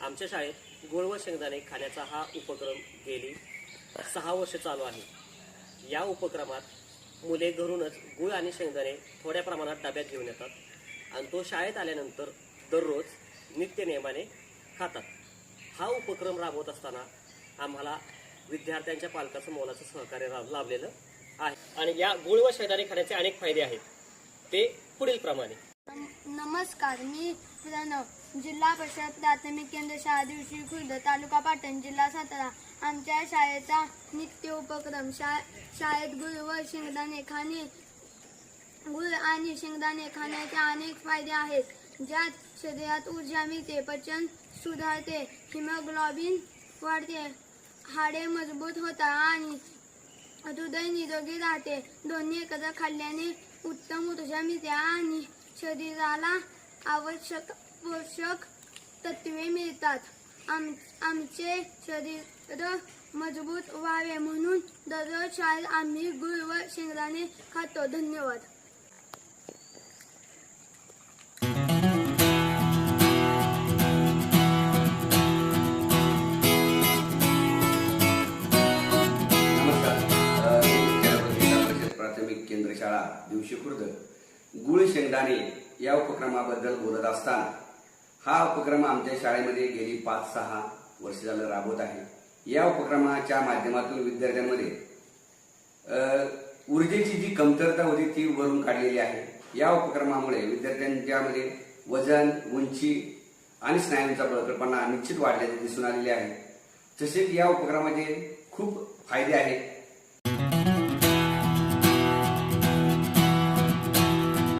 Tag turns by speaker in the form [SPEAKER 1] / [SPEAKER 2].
[SPEAKER 1] आमच्या शाळेत गुळ व शेंगदाणे खाण्याचा हा उपक्रम गेली सहा वर्ष चालू आहे. या उपक्रमात मुले घरूनच गुळ आणि शेंगदाणे थोड्या प्रमाणात डब्यात घेऊन येतात आणि तो शाळेत आल्यानंतर दररोज नित्यनियमाने खातात. हा उपक्रम राबवत असताना आम्हाला विद्यार्थ्यांच्या पालकाचं मोलाचं सहकार्य लाभलेलं आहे. आणि या गुळ व शेंगदाणे खाण्याचे अनेक फायदे आहेत. ते पुढील प्रमाणे
[SPEAKER 2] नमस्कार मी प्रणव जिल्हा परिषद प्राथमिक केंद्र शाळा दिवशी खुर्द तालुका पाटण जिल्हा सातारा. आमच्या शाळेचा नित्य उपक्रम शा शाळेत गुळ व शेंगदाणे खाणे गुळ आणि शेंगदाणे खाण्याचे अनेक फायदे आहेत. ज्यात शरीरात ऊर्जा मिळते पचन सुधारते हिमोग्लोबिन वाढते हाडे मजबूत होतात आणि हृदय निरोगी राहते. दोन्ही एकत्र खाल्ल्याने उत्तम ऊर्जा मिळते आणि शरीराला आवश्यक पोषक तत्वे मिळतात. आम आमचे शरीर मजबूत व्हावे म्हणून दररोज शाळेत आम्ही गुळ व शेंगदाणे खातो. धन्यवाद.
[SPEAKER 3] प्राथमिक केंद्र शाळा दिवशी खुर्द. गुळ शेंगदाणे या उपक्रमाबद्दल बोलत असताना हा उपक्रम आमच्या शाळेमध्ये गेली पाच सहा वर्ष झालं राबवत आहे. या उपक्रमाच्या माध्यमातून विद्यार्थ्यांमध्ये ऊर्जेची जी कमतरता होती ती वरून काढलेली आहे. या उपक्रमामुळे विद्यार्थ्यांच्यामध्ये वजन उंची आणि स्नायूंचा बळकटपणा निश्चित वाढल्याचे दिसून आलेले आहे. तसेच या उपक्रमाचे खूप फायदे आहेत.